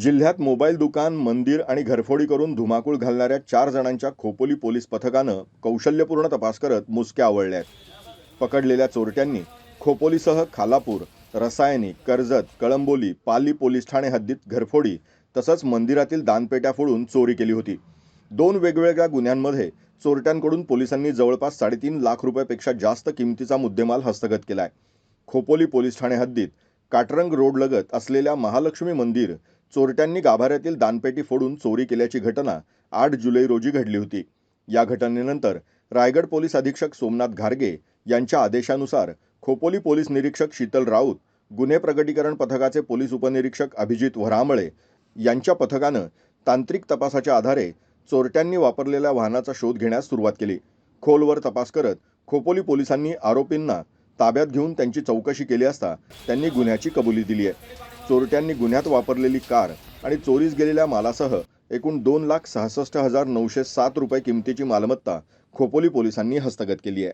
जिल्ह्यात मोबाईल दुकान मंदिर आणि घरफोडी करून धुमाकूळ घालणाऱ्या चार जणांच्या खोपोली पोलीस पथकानं कौशल्यपूर्ण तपास करत मुसक्या आवळल्या आहेत पकडलेल्या चोरट्यांनी खोपोलीसह खालापूर रसायनी कर्जत कळंबोली पाली पोलीस ठाणे हद्दीत घरफोडी तसंच मंदिरातील दानपेट्या फोडून चोरी केली होती. दोन वेगवेगळ्या गुन्ह्यांमध्ये चोरट्यांकडून पोलिसांनी जवळपास साडेतीन लाख रुपयापेक्षा जास्त किमतीचा मुद्देमाल हस्तगत केला आहे खोपोली पोलीस ठाणे हद्दीत काटरंग रोडलगत असलेल्या महालक्ष्मी मंदिर चोरट्यांनी गाभाऱ्यातील दानपेटी फोडून चोरी केल्याची घटना आठ जुलै रोजी घडली होती. या घटनेनंतर रायगड पोलीस अधीक्षक सोमनाथ घारगे यांच्या आदेशानुसार खोपोली पोलीस निरीक्षक शीतल राऊत गुन्हे प्रगटीकरण पथकाचे पोलीस उपनिरीक्षक अभिजित वरामळे यांच्या पथकानं तांत्रिक तपासाच्या आधारे चोरट्यांनी वापरलेल्या वाहनाचा शोध घेण्यास सुरुवात केली. खोलवर तपास करत खोपोली पोलिसांनी आरोपींना ताब्यात घेऊन त्यांची चौकशी केली असता त्यांनी गुन्ह्याची कबुली दिली आहे. चोरट्यांनी गुन्ह्यात वापरलेली कार आणि चोरीस गेलेल्या मालासह एकूण दोन लाख सहासष्ट हजार नऊशे सात रुपये किमतीची मालमत्ता खोपोली पोलिसांनी हस्तगत केली आहे.